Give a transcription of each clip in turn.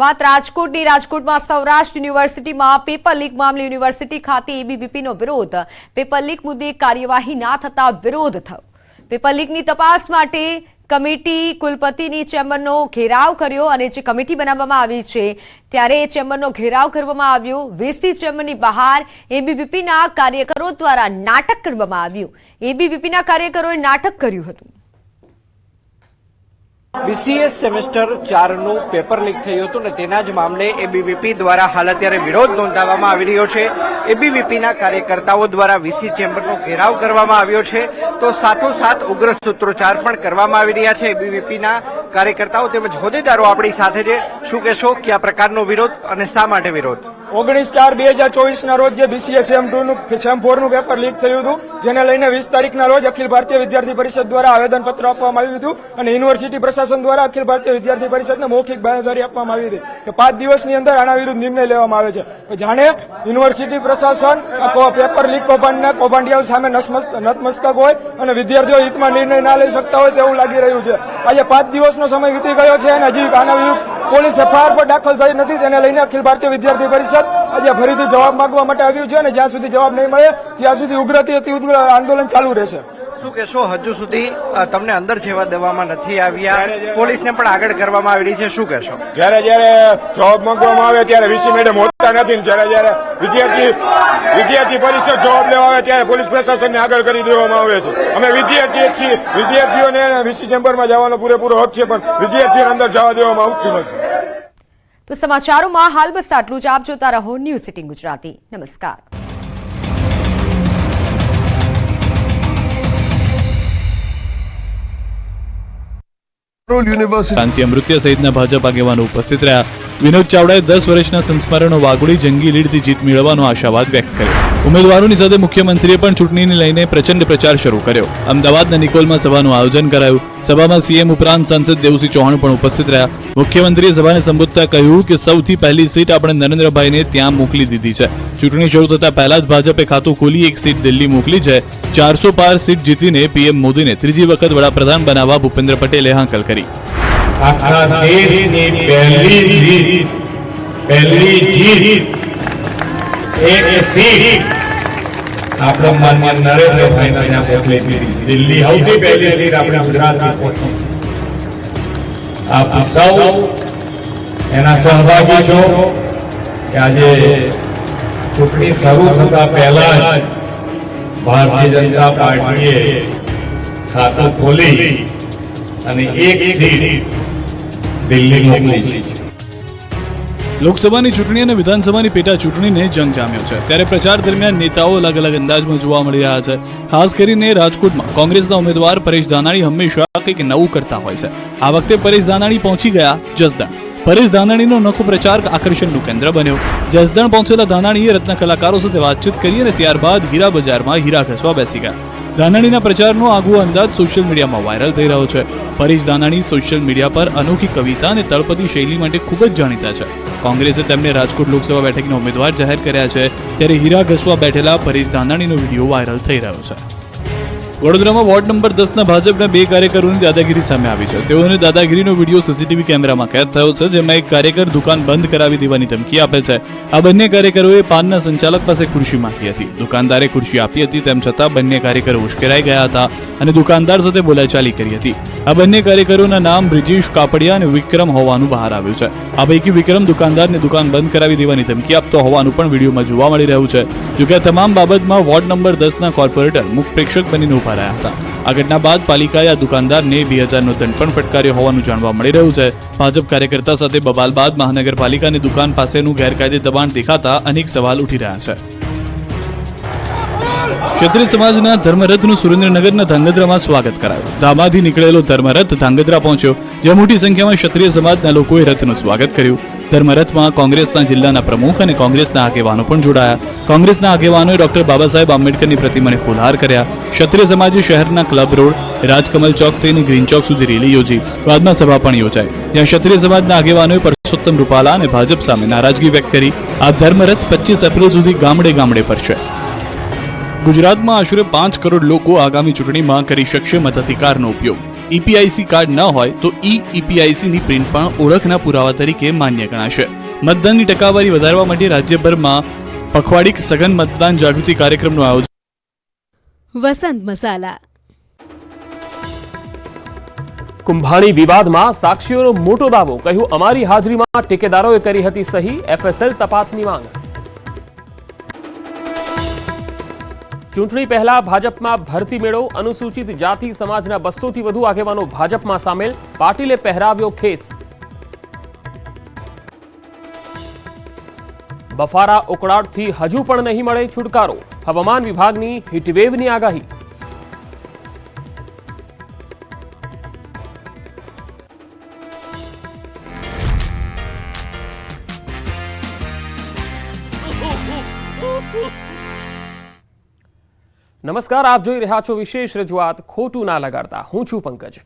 વાત રાજકોટની. રાજકોટમાં સૌરાષ્ટ્ર યુનિવર્સિટીમાં પેપર લીક મામલે યુનિવર્સિટી ખાતે એબીવીપીનો વિરોધ. પેપર લીક મુદ્દે કાર્યવાહી ના થતા વિરોધ થયો. પેપર લીકની તપાસ માટે કમિટી કુલપતિની ચેમ્બરનો ઘેરાવ કર્યો અને જે કમિટી બનાવવામાં આવી છે, ત્યારે એ ચેમ્બરનો ઘેરાવ કરવામાં આવ્યો. વીસી ચેમ્બરની બહાર એબીવીપીના કાર્યકરો દ્વારા નાટક કરવામાં આવ્યું. એબીવીપીના કાર્યકરોએ નાટક કર્યું હતું. બીસીએસ સેમેસ્ટર ચારનું પેપર લીક થયું હતું ને તેના જ મામલે એબીવીપી દ્વારા હાલ અત્યારે વિરોધ નોંધાવવામાં આવી રહ્યો છે. એબીવીપીના કાર્યકર્તાઓ દ્વારા વીસી ચેમ્બરનો ઘેરાવ કરવામાં આવ્યો છે. તો સાથોસાથ ઉગ્ર સૂત્રોચ્ચાર પણ કરવામાં આવી રહ્યા છે એબીવીપીના કાર્યકર્તાઓ તેમજ હોદ્દેદારો આપણી સાથે છે. શું કહેશો? કયા પ્રકારનો વિરોધ અને શા માટે વિરોધ? ઓગણીસ ચાર બે હજાર ચોવીસ ના રોજ જે બીસીએ સેમ ટુ નું સેમ ફોરનું પેપર લીક થયું હતું, જેને લઈને વીસ તારીખના રોજ અખિલ ભારતીય વિદ્યાર્થી પરિષદ દ્વારા આવેદનપત્ર આપવામાં આવ્યું હતું અને યુનિવર્સિટી પ્રશાસન દ્વારા અખિલ ભારતીય વિદ્યાર્થી પરિષદને મૌખિક બાંયધરી આપવામાં આવી હતી. કે પાંચ દિવસની અંદર આના વિરુદ્ધ નિર્ણય લેવામાં આવે છે. જાણે યુનિવર્સિટી પ્રશાસન પેપર લીક કૌભાંડના કૌભાંડિયાઓ સામે નતમસ્તક હોય અને વિદ્યાર્થીઓ હિતમાં નિર્ણય ના લઈ શકતા હોય તેવું લાગી રહ્યું છે. આજે પાંચ દિવસનો સમય વીતી ગયો છે અને હજી આના વિરુદ્ધ પોલીસ એફઆઈઆર પર દાખલ થઈ નથી તેને લઈને અખિલ ભારતીય વિદ્યાર્થી પરિષદ આજે ફરીથી જવાબ માંગવા માટે આવ્યું છે અને જ્યાં સુધી જવાબ નહીં મળે, ત્યાં સુધી ઉગ્રથી અતિ ઉગ્ર આંદોલન ચાલુ રહેશે. શું કહેશો? હજુ સુધી તમને અંદર જેવા દેવામાં નથી આવ્યા. પોલીસને પણ આગળ કરવામાં આવી રહી છે. શું કહેશો? જ્યારે જ્યારે જવાબ માંગવામાં આવે ત્યારે વીસી મેડમ હોતા નથી ને જ્યારે જ્યારે વિદ્યાર્થી વિદ્યાર્થી પરિષદ જવાબ લેવા આવે ત્યારે પોલીસ પ્રશાસનને આગળ કરી દેવામાં આવે છે. અમે વિદ્યાર્થી છીએ. વિદ્યાર્થીઓને વીસી ચેમ્બરમાં જવાનો પૂરેપૂરો હક છે પણ વિદ્યાર્થીઓને અંદર જવા દેવામાં આવતું નથી. તો સમાચારોમાં હાલ બસ આટલું જ. આપ જોતા રહો ન્યૂઝ સિટી ગુજરાતી. નમસ્કાર. યુનિવર્સિટી શાંતિ અમૃત્ય સહિતના ભાજપ આગેવાનો ઉપસ્થિત રહ્યા વિનોદ ચાવડાએ દસ વર્ષના સંસ્મરણો વાગોડી જંગી લીડથી જીત મેળવવાનો આશાવાદ વ્યક્ત કર્યો. ઉમેદવારોની સાથે મુખ્યમંત્રીએ પણ ચૂંટણીને લઈને પ્રચંડ પ્રચાર શરૂ કર્યો. અમદાવાદના નિકોલમાં સભાનું આયોજન કરાયું. સભામાં સીએમ ઉપરાંત સાંસદ દેવસિંહ ચૌહાણ પણ ઉપસ્થિત રહ્યા. મુખ્યમંત્રીએ સભાને સંબોધતા કહ્યું કે સૌથી પહેલી સીટ આપણે નરેન્દ્રભાઈને ત્યાં મોકલી દીધી છે. ચૂંટણી શરૂ થતા પહેલા જ ભાજપે ખાતું ખોલી એક સીટ દિલ્હી મોકલી છે. ચારસો પાર સીટ જીતીને પીએમ મોદીને ત્રીજી વખત વડાપ્રધાન બનાવવા ભૂપેન્દ્ર પટેલે હાંકલ કરી. આખા દેશની પહેલી જીત પહેલી જીત એ સીટ આપણા માન્ય નરેન્દ્રભાઈને ત્યાં મોકલી દીધી દિલ્હી સૌથી પહેલી સીટ આપણે ગુજરાતની પહોંચી આપ સૌ એના સહભાગી છો કે આજે ચૂંટણી શરૂ થતા પહેલા જ ભારતીય જનતા પાર્ટીએ ખાતું ખોલી અને એક સીટ દિલ્હી મોકલી છે. લોકસભાની ચૂંટણી અને વિધાનસભાની પેટા ચૂંટણીને જંગ જામ્યો છે. ત્યારે પ્રચાર દરમિયાન નેતાઓ અલગ અલગ અંદાજમાં જોવા મળી રહ્યા છે. ખાસ કરીને રાજકોટમાં કોંગ્રેસના ઉમેદવાર પરેશ ધાનાણી હંમેશા કંઈક નવું કરતા હોય છે. આ વખતે પરેશ ધાનાણી પહોંચી ગયા જસદણ. પરેશ ધાનાણીનો નખો પ્રચાર આકર્ષણનું કેન્દ્ર બન્યો. જસદણ પહોંચેલા ધાનાણીએ રત્ન કલાકારો સાથે વાતચીત કરી અને ત્યારબાદ હીરા બજારમાં હીરા ઘસવા બેસી ગયા. ધાનાણીના પ્રચારનો આગવો અંદાજ સોશિયલ મીડિયામાં વાયરલ થઈ રહ્યો છે. પરેશ ધાનાણી સોશિયલ મીડિયા પર અનોખી કવિતા અને તળપદી શૈલી માટે ખૂબ જ જાણીતા છે. કોંગ્રેસે તેમને રાજકોટ લોકસભા બેઠકના ઉમેદવાર જાહેર કર્યા છે. ત્યારે હીરા ઘસવા બેઠેલા પરેશ ધાનાણીનો વીડિયો વાયરલ થઈ રહ્યો છે. વડોદરામાં વોર્ડ નંબર દસના ભાજપના બે કાર્યકરોની દાદાગીરી સામે આવી છે. તેઓને દાદાગીરીનો વીડિયો સીસીટીવી કેમેરામાં કેદ થયો છે, જેમાં એક કાર્યકર દુકાન બંધ કરાવી દેવાની ધમકી આપે છે. આ બંને કાર્યકરોએ પાનના સંચાલક પાસે ખુરશી માંગી હતી. દુકાનદારે ખુરશી આપી હતી, તેમ છતાં બંને કાર્યકરો ઉશ્કેરાઈ ગયા હતા અને દુકાનદાર સાથે બોલાચાલી કરી હતી. આ બંને કાર્યકરોના નામ બ્રિજેશ કાપડિયા અને વિક્રમ હોવાનું બહાર આવ્યું છે. આ પૈકી વિક્રમ દુકાનદારને દુકાન બંધ કરાવી દેવાની ધમકી આપતો હોવાનું પણ વિડીયોમાં જોવા મળી રહ્યું છે. જોકે આ તમામ બાબતમાં વોર્ડ નંબર દસના કોર્પોરેટર, મુખ પ્રેક્ષક બનીને ઊભા રહ્યા હતા. આ ઘટના બાદ પાલિકાએ આ દુકાનદારને બે હજારનો દંડ પણ ફટકાર્યો હોવાનું જાણવા મળી રહ્યું છે. ભાજપ કાર્યકર્તા સાથે બબાલ બાદ મહાનગરપાલિકાની દુકાન પાસેનું ગેરકાયદે દબાણ દેખાતા અનેક સવાલ ઉઠી રહ્યા છે. ક્ષત્રિય સમાજના ધર્મરથનું સુરેન્દ્રનગરના ધાંગધ્રામાં સ્વાગત કરાયું. ધામાથી નીકળેલો ધર્મરથ ધાંગધ્રા પહોંચ્યો. જ્યાં મોટી સંખ્યામાં ક્ષત્રિય સમાજના લોકોએ રથનું સ્વાગત કર્યું. ધર્મરથમાં કોંગ્રેસના જિલ્લાના પ્રમુખ અને કોંગ્રેસના આગેવાનો પણ જોડાયા. કોંગ્રેસના આગેવાનોએ ડોક્ટર બાબા સાહેબ આંબેડકરની પ્રતિમાને ફુલહાર કર્યા. ક્ષત્રિય સમાજે શહેરના ક્લબ રોડ, રાજકમલ ચોક થઈને ગ્રીન ચોક સુધી રેલી યોજી. બાદમાં સભા પણ યોજાઈ. જ્યાં ક્ષત્રિય સમાજના આગેવાનોએ પરસોત્તમ રૂપાલા અને ભાજપ સામે નારાજગી વ્યક્ત કરી. આ ધર્મરથ પચીસ એપ્રિલ સુધી ગામડે ગામડે ફરશે. ગુજરાતમાં આશરે પાંચ કરોડ લોકો આગામી ચૂંટણીમાં કરી શકશે મતાધિકારનો ઉપયોગ. ઈપીઆઈસી કાર્ડ ન હોય તો ઈ ઈપીઆઈસી ની પ્રિન્ટ પણ ઓળખના પુરાવા તરીકે માન્ય ગણાશે. મતદાનની ટકાવારી વધારવા માટે રાજ્યભરમાં પખવાડિક સઘન મતદાન જાગૃતિ કાર્યક્રમનું આયોજન. વસંત મસાલા. કુંભાણી વિવાદમાં સાક્ષીઓનો મોટો દાવો કહ્યું અમારી હાજરીમાં ટેકેદારોએ કરી હતી સહી એફએસએલ તપાસની માંગ. ચૂંટણી પહેલા ભાજપમાં ભરતી મેળો, અનુસૂચિત જાતિ સમાજના બસોથી વધુ આગેવાનો ભાજપમાં સામેલ, પાટીલે પહેરાવ્યો ખેસ. બફારા ઉકળાટથી હજુ પણ નહીં મળે છુટકારો. હવામાન વિભાગની હીટવેવની આગાહી. નમસ્કાર, આપ જોઈ રહ્યા છો વિશેષ રજૂઆત ખોટું ના લગાડતા. હું છું પંકજ.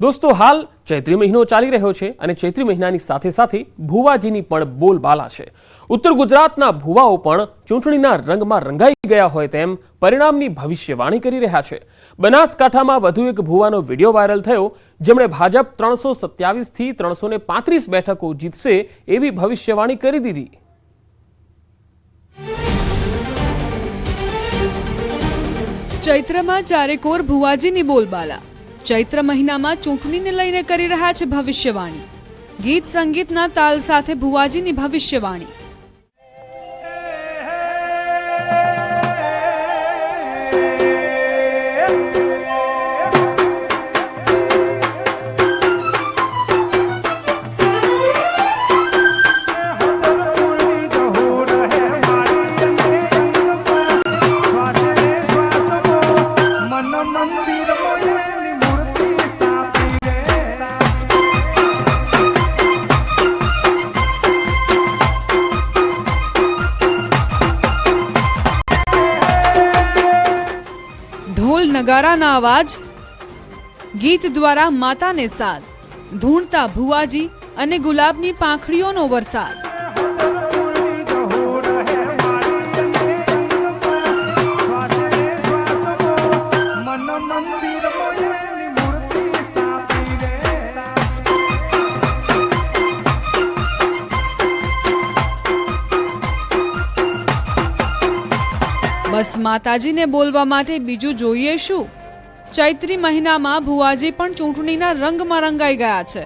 દોસ્તો, હાલ ચૈત્રી મહિનો ચાલી રહ્યો છે અને ચૈત્રી મહિનાની સાથે સાથે ભુવાજીની પણ બોલબાલા છે. ઉત્તર ગુજરાતના ભુવાઓ પણ ચૂંટણીના રંગમાં રંગાઈ ગયા હોય તેમ પરિણામની ભવિષ્યવાણી કરી રહ્યા છે. બનાસકાંઠામાં વધુ એક ભુવાનો વીડિયો વાયરલ થયો, જેમણે ભાજપ ત્રણસો સત્યાવીસથી ત્રણસો પાંત્રીસ બેઠકો જીતશે એવી ભવિષ્યવાણી કરી દીધી. ચૈત્રમાં ચારેકોર ભુવાજીની બોલબાલા. ચૈત્ર મહિનામાં ચૂંટણીને લઈને કરી રહ્યા છે ભવિષ્યવાણી. ગીત સંગીતના તાલ સાથે ભુવાજીની ભવિષ્યવાણી. નગારાના અવાજ ગીત દ્વારા માતાને સાદ ધૂણતા ભુવાજી અને ગુલાબની પાંખડીઓનો વરસાદ. બસ માતાજીને બોલવા માટે બીજું જોઈએ શું? ચૈત્રી મહિનામાં ભુવાજી પણ ચૂંટણીના રંગમાં રંગાઈ ગયા છે.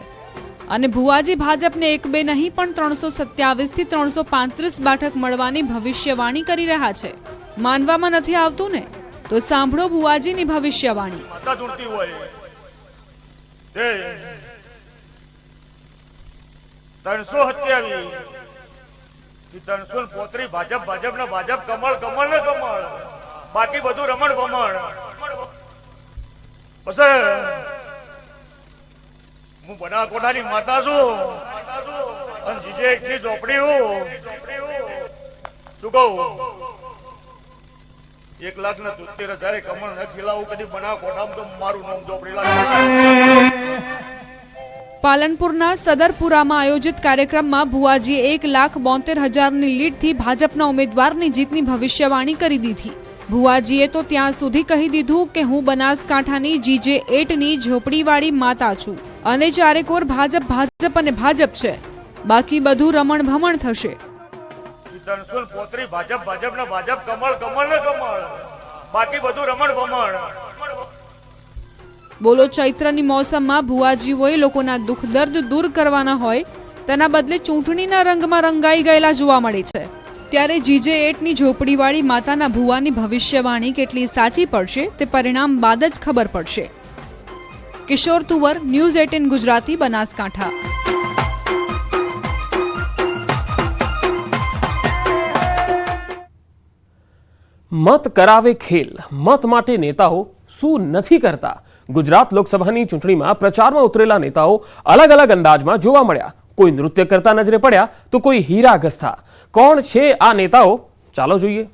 અને ભુવાજી ભાજપને એક બે નહીં, પણ ત્રણસો સત્યાવીસથી ત્રણસો પાંત્રીસ બેઠક મળવાની ભવિષ્યવાણી કરી રહ્યા છે. માનવામાં નથી આવતું ને? તો સાંભળો ભુવાજીની ભવિષ્યવાણી. ત્રણસો સત્યાવીસ. ને પોત્રી ભાજપ ભાજપ ને ભાજપ, કમળ કમળ ને કમળ. બાકી બધું રમણ ભમણ. બસ. હું બનાસકોટાની માતા છું. અને જીજે એકની ઝોપડી હું. શું કહું? એક લાખ ને તોતેર હજાર કમળ ન ખીલાવું કદી બનાસકોટામાં તો મારું નામ ઝોપડી લાગે. પાલનપુરના સદરપુરામાં આયોજિત કાર્યક્રમમાં ભુવાજીએ એક લાખ બોતેર હજારની લીડથી ભાજપના ઉમેદવારની જીતની ભવિષ્યવાણી કરી દીધી. ભુવાજીએ તો ત્યાં સુધી કહી દીધું કે હું બનાસકાંઠાની જીજે એટની ઝોપડીવાળી માતા છું અને ચારેકોર ભાજપ ભાજપ અને ભાજપ છે. બાકી બધું રમણ ભમણ થશે બાકી બધું રમણ ભમણ બોલો, ચૈત્રની મોસમમાં ભુવાજીઓએ લોકોના દુઃખ દર્દ દૂર કરવાના હોય, તેના બદલે ચૂંટણીના રંગમાં રંગાઈ ગયેલા જોવા મળે છે. ત્યારે જીજે એટની ઝોપડીવાળી માતાના ભુવાની ભવિષ્યવાણી કેટલી સાચી પડશે તે પરિણામ બાદ જ ખબર પડશે. Kishor Tuvar, news eighteen Gujarati, Banaskantha. મત કરાવે ખેલ. મત માટે નેતાઓ શું નથી કરતા? ગુજરાત લોકસભાની ચૂંટણીમાં પ્રચારમાં ઉતરેલા નેતાઓ અલગ અલગ અંદાજમાં જોવા મળ્યા. કોઈ નૃત્ય કરતા નજરે પડ્યા તો કોઈ હીરા ઘસતા કોણ છે આ નેતાઓ? ચાલો જોઈએ.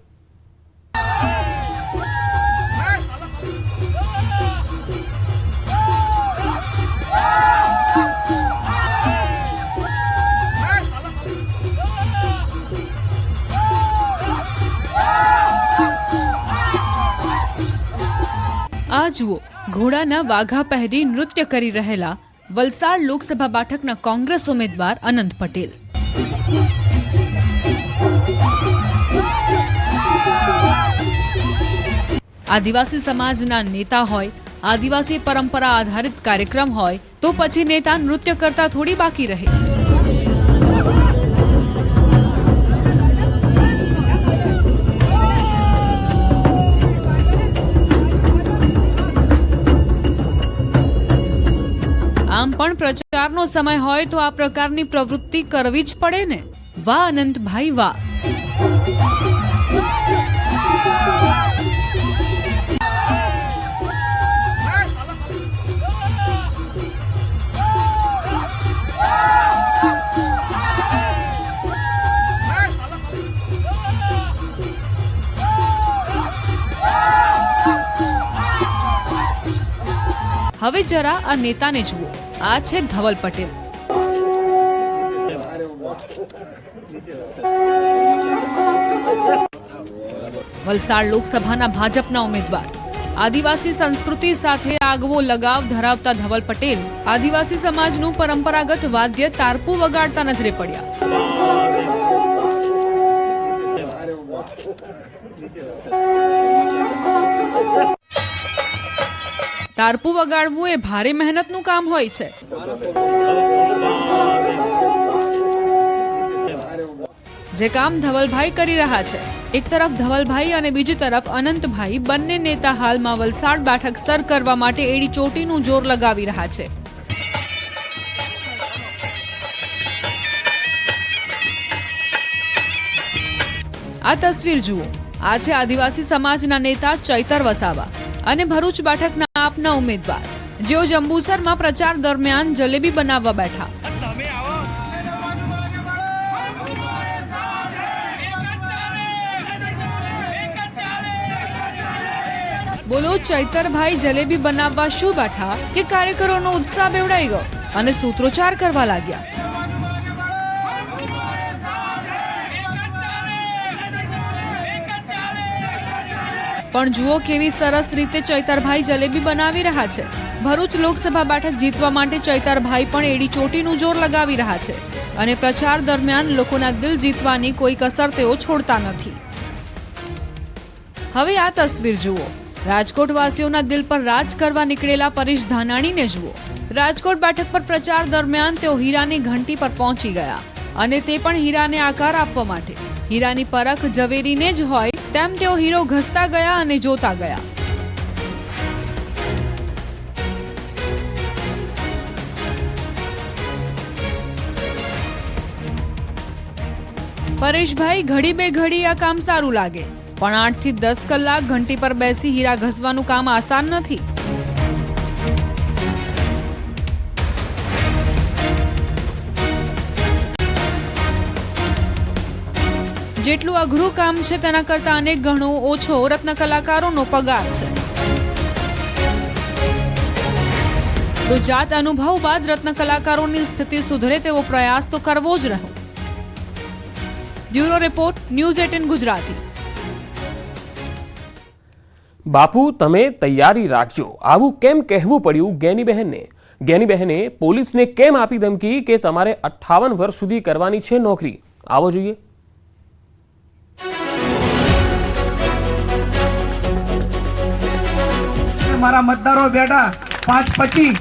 આ જુઓ ઘોડાના વાઘા પહેરી નૃત્ય કરી રહેલા વલસાડ લોકસભા બેઠકના કોંગ્રેસ ઉમેદવાર અનંત પટેલ. આદિવાસી સમાજના નેતા હોય, આદિવાસી પરંપરા આધારિત કાર્યક્રમ હોય, તો પછી નેતા નૃત્ય કરતા થોડી બાકી રહે. પણ પ્રચારનો સમય હોય તો આ પ્રકારની પ્રવૃત્તિ કરવી જ પડે ને? વાહ, અનંતભાઈ, વાહ. હવે જરા આ નેતાને જુઓ. આ છે ધવલ પટેલ. વલસાડ લોકસભાના ભાજપના ઉમેદવાર. આદિવાસી સંસ્કૃતિ સાથે આગવો લગાવ ધરાવતા ધવલ પટેલ આદિવાસી સમાજનું પરંપરાગત વાદ્ય તારપુ વગાડતા નજરે પડ્યા. તારપુ વગાડવું એ ભારે મહેનતનું કામ હોય છે. જે કામ ધવલભાઈ કરી રહ્યા છે, એક તરફ ધવલભાઈ અને બીજી તરફ અનંતભાઈ, બંને નેતા હાલમાં વલસાડ બેઠક સર કરવા માટે એડી ચોટીનું જોર લગાવી રહ્યા છે. આ તસવીર જુઓ, આ છે આદિવાસી સમાજના નેતા ચૈતર વસાવા અને ભરૂચ બેઠકના આપના ઉમેદવાર. જેઓ જંબુસરમાં પ્રચાર દરમિયાન જલેબી બનાવવા બેઠા. બોલો, ચૈતરભાઈ જલેબી બનાવવા શું બેઠા? કે કાર્યકરોનો ઉત્સાહ બેવડાઈ ગયો? અને સૂત્રોચ્ચાર કરવા લાગ્યા. પણ જુઓ કેવી સરસ રીતે ચૈતરભાઈ જલેબી બનાવી રહ્યા છે. ભરૂચ લોકસભા બેઠક જીતવા માટે ચૈતરભાઈ પણ એડી ચોટીનું જોર લગાવી રહ્યા છે અને પ્રચાર દરમિયાન લોકોના દિલ જીતવાની કોઈ કસર તેઓ છોડતા નથી. હવે આ તસવીર જુઓ. રાજકોટ વાસીઓના દિલ પર રાજ કરવા નીકળેલા પરેશ ધાનાણીને જુઓ. રાજકોટ બેઠક પર પ્રચાર દરમિયાન તેઓ હીરાની ઘંટી પર પહોંચી ગયા અને તે પણ હીરાને આકાર આપવા માટે. હીરાની પરખ ઝવેરીને જ હોય તેમ તેઓ હીરો ઘસતા ગયા અને જોતા ગયા. પરેશભાઈ, ઘડી બે ઘડી આ કામ સારું લાગે. પણ આઠથી દસ કલાક ઘંટી પર બેસી હીરા ઘસવાનું કામ આસાન નથી. જેટલું અઘરું કામ છે તેના કરતા અનેક ગણો ઓછો રત્ન કલાકારોનો પગાર છે. તો જાત અનુભવ બાદ રત્ન કલાકારોની સ્થિતિ સુધરે તેવો પ્રયાસ તો કરવો જ રહ્યો. Bureau report, news eighteen Gujarati. બાપુ, તમે તૈયારી રાખજો. આવું કેમ કહેવું પડ્યું ગેનીબહેનને? ગેનીબહેને પોલીસને કેમ આપી ધમકી કે તમારે અઠ્ઠાવન વર્ષ સુધી કરવાની છે નોકરી? આવો જોઈએ. મારા મતદારો બેઠા પાંચ પચીસ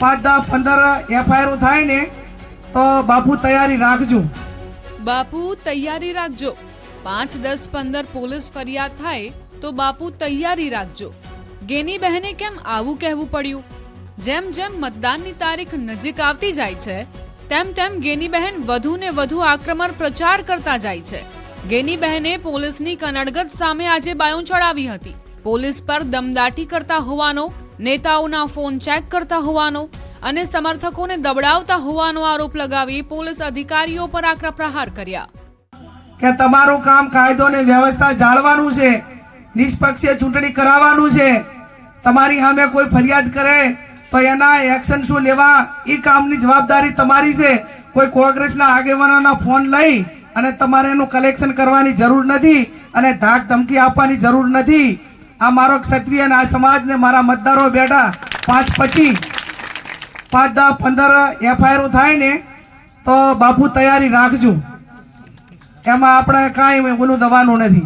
પાંચ દસ પંદર એફઆઈઆર થાય ને, તો બાપુ તૈયારી રાખજો. બાપુ તૈયારી રાખજો. પાંચ દસ પંદર પોલીસ ફરિયાદ થાય, તો બાપુ તૈયારી રાખજો. ગેની બહેને કેમ આવું કહેવું પડ્યું? જેમ જેમ મતદાનની તારીખ નજીક આવતી જાય છે, તેમ તેમ ગેની બહેન વધુ ને વધુ આક્રમણ પ્રચાર કરતા જાય છે. ગેની બહેને પોલીસની કનડગત સામે આજે બાયું ચડાવી હતી. પોલીસ પર દમદાટી કરતા હોવાનો, નેતાઓના ફોન ચેક કરતા હોવાનો અને સમર્થકોને દબડાવતા હોવાનો આરોપ લગાવી પોલીસ અધિકારીઓ પર આકરા પ્રહાર કર્યા. કે તમારું કામ કાયદો ને વ્યવસ્થા જાળવાનું છે નિષ્પક્ષીય ચૂંટણી કરાવવાનું છે. તમારી સામે કોઈ ફરિયાદ કરે તો એના એક્શન શું લેવા એ કામની જવાબદારી તમારી છે. કોઈ કોંગ્રેસના આગેવાનોના ફોન લઈ અને તમારે એનું કલેક્શન કરવાની જરૂર નથી અને ધાક ધમકી આપવાની જરૂર નથી. આ મારો ક્ષત્રિય આ સમાજને મારા મતદારો બેઠા પાંચ પચીસ પાંચ દસ પંદર એફઆઈઆર થાય ને, તો બાપુ તૈયારી રાખજો. એમાં આપણે કાંઈ ઓલું દવાનું નથી.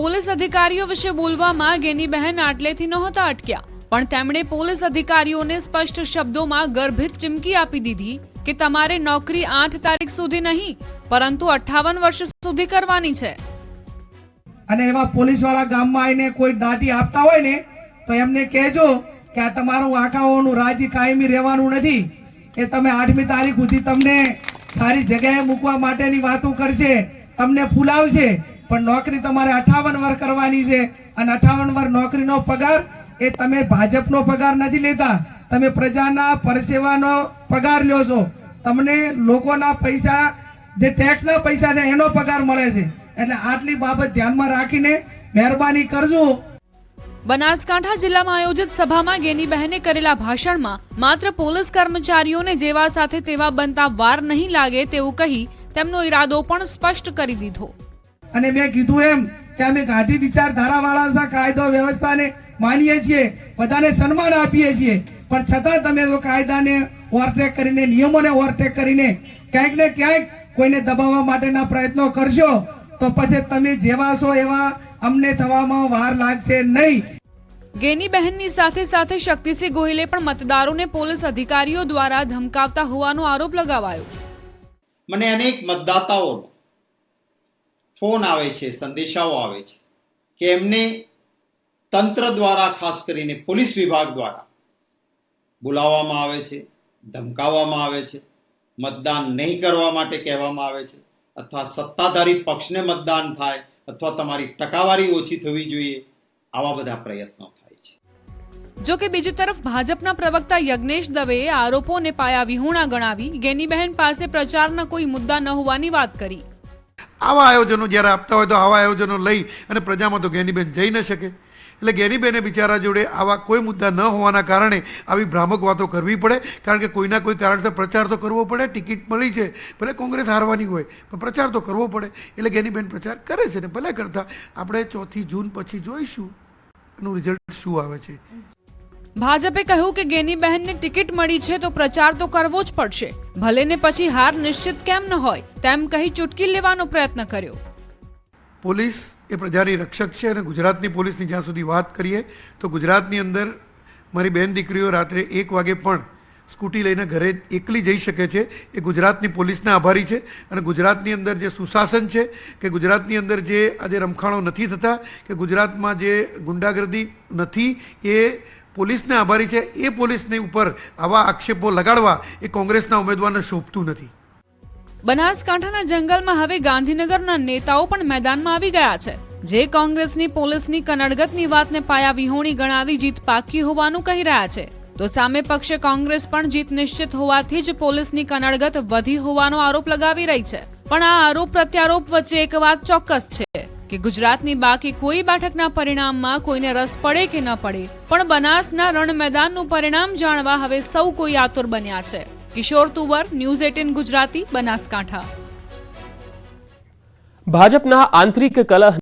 પોલીસ અધિકારીઓ વિશે બોલવામાં ગેનીબહેન આટલેથી નહોતા અટક્યા. પણ તેમણે પોલીસ અધિકારીઓને સ્પષ્ટ શબ્દોમાં ગર્ભિત ચીમકી આપી દીધી કે તમારે નોકરી આઠ તારીખ સુધી નહીં, પરંતુ અઠ્ઠાવન વર્ષ સુધી કરવાની છે. અને એવા પોલીસવાળા ગામમાં આવીને કોઈ દાટી આપતા હોય ને, તો એમને કહેજો કે આ તમારું આંખાઓનું રાજી કાયમી રહેવાનું નથી. એ તમે આઠમી તારીખ સુધી તમને સારી જગ્યાએ મૂકવા માટેની વાતો કરશે, તમને ફૂલાવશે, પણ નોકરી તમારે અઠાવન વર કરવાની છે અને અઠાવન વર નોકરીનો પગાર એ તમે ભાજપનો પગાર નથી લેતા. તમે પ્રજાના પરસેવાનો પગાર લ્યો છો. તમને લોકોના પૈસા જે ટેક્સના પૈસા છે એનો પગાર મળે છે. એટલે આટલી બાબત ધ્યાનમાં રાખીને મહેરબાની કરજો. બનાસકાંઠા જિલ્લામાં આયોજિત સભામાં ગેનીબહેને કરેલા ભાષણમાં માત્ર પોલીસ કર્મચારીઓને જેવા સાથે તેવા બનતા વાર નહીં લાગે તેવું કહી તેમનો ઈરાદો પણ સ્પષ્ટ કરી દીધો. અને મેં કીધું એમ કે અમે ગાંધી વિચારધારાવાળા કાયદો વ્યવસ્થાને માનીએ છીએ બધાને સન્માન આપીએ છીએ. પણ છતાં તમે તો કાયદાને ઓવરટેક કરીને નિયમોને ઓવરટેક કરીને ક્યાંક ને ક્યાંક કોઈને દબાવવા માટેના પ્રયત્નો કરશો. તો પછી તમે જેવા છો એવા અમને થવામાં વાર લાગશે નહીં. ગેનીબહેનની સાથે સાથે શક્તિસિંહ ગોહિલે પણ મતદારોને પોલીસ અધિકારીઓ દ્વારા ધમકાવતા હોવાનો આરોપ લગાવાયો. મને અનેક મતદાતાઓ ફોન આવે છે સંદેશાઓ આવે છે કે એમને તંત્ર દ્વારા ખાસ કરીને પોલીસ વિભાગ દ્વારા બોલાવવામાં આવે છે ધમકાવવામાં આવે છે મતદાન નહીં કરવા માટે કહેવામાં આવે છે. અથવા સત્તાધારી પક્ષને મતદાન થાય અથવા તમારી ટકાવારી ઓછી થવી જોઈએ આવા બધા પ્રયત્નો થાય છે. જો કે બીજી તરફ ભાજપના પ્રવક્તા યજ્ઞેશ દવેએ આરોપોને પાયા વિહોણા ગણાવી ગેનીબહેન પાસે પ્રચારના કોઈ મુદ્દા ન હોવાની વાત કરી. આવા આયોજનો જ્યારે આપતા હોય તો આવા આયોજનો લઈ અને પ્રજામાં તો જ્ઞાનીબેન જઈ ન શકે. એટલે ગેરીબેને બિચારા જોડે આવા કોઈ મુદ્દા ન હોવાના કારણે આવી ભ્રામક વાતો કરવી પડે. કારણ કે કોઈના કોઈ કારણસર પ્રચાર તો કરવો પડે ટિકિટ મળી છે. ભલે કોંગ્રેસ હારવાની હોય પણ પ્રચાર તો કરવો પડે. એટલે જ્ઞાનીબેન પ્રચાર કરે છે ને ભલે કરતા. આપણે ચોથી જૂન પછી જોઈશું એનું રિઝલ્ટ શું આવે છે. ભાજપે કહ્યું કે ગેનીબહેનને ટિકિટ મળી છે તો પ્રચાર તો કરવો જ પડશે. ભલે ને પછી હાર નિશ્ચિત કેમ ન હોય તેમ કહી ચૂટકી લેવાનો પ્રયત્ન કર્યો. પોલીસ એ પ્રજાની રક્ષક છે અને ગુજરાતની પોલીસની જ્યાં સુધી વાત કરીએ, તો ગુજરાતની અંદર મારી બેન દીકરીઓ રાત્રે એક વાગે પણ સ્કૂટી લઈને ઘરે એકલી જઈ શકે છે. એ ગુજરાતની પોલીસના આભારી છે અને ગુજરાતની અંદર જે સુશાસન છે કે ગુજરાતની અંદર જે આજે રમખાણો નથી થતા, કે ગુજરાતમાં જે ગુંડાગર્દી નથી, એ પોલીસને આભારી છે. એ પોલીસની ઉપર આવા આક્ષેપો લગાડવા એ કોંગ્રેસના ઉમેદવારને શોભતું નથી. બનાસકાંઠાના જંગલમાં હવે ગાંધીનગરના નેતાઓ પણ મેદાનમાં આવી ગયા છે. જે કોંગ્રેસની પોલીસની કનડગતની વાતને પાયા વિહોણી ગણાવી જીત પાકી હોવાનું કહી રહ્યા છે. તો સામે પક્ષે કોંગ્રેસ પણ જીત નિશ્ચિત હોવાથી જ પોલીસની કનડગત વધી હોવાનો આરોપ લગાવી રહી છે. પણ આ આરોપ પ્રત્યારોપ વચ્ચે એક વાત ચોક્કસ છે કે ગુજરાતની બાકી કોઈ બેઠકના પરિણામમાં કોઈને રસ પડે કે ન પડે, પણ બનાસના રણ મેદાનનું પરિણામ જાણવા હવે સૌ કોઈ આતુર બન્યા છે. Kishor Tuvar news eighteen Gujarati Banaskantha. ભાજપના આંતરિક કલહ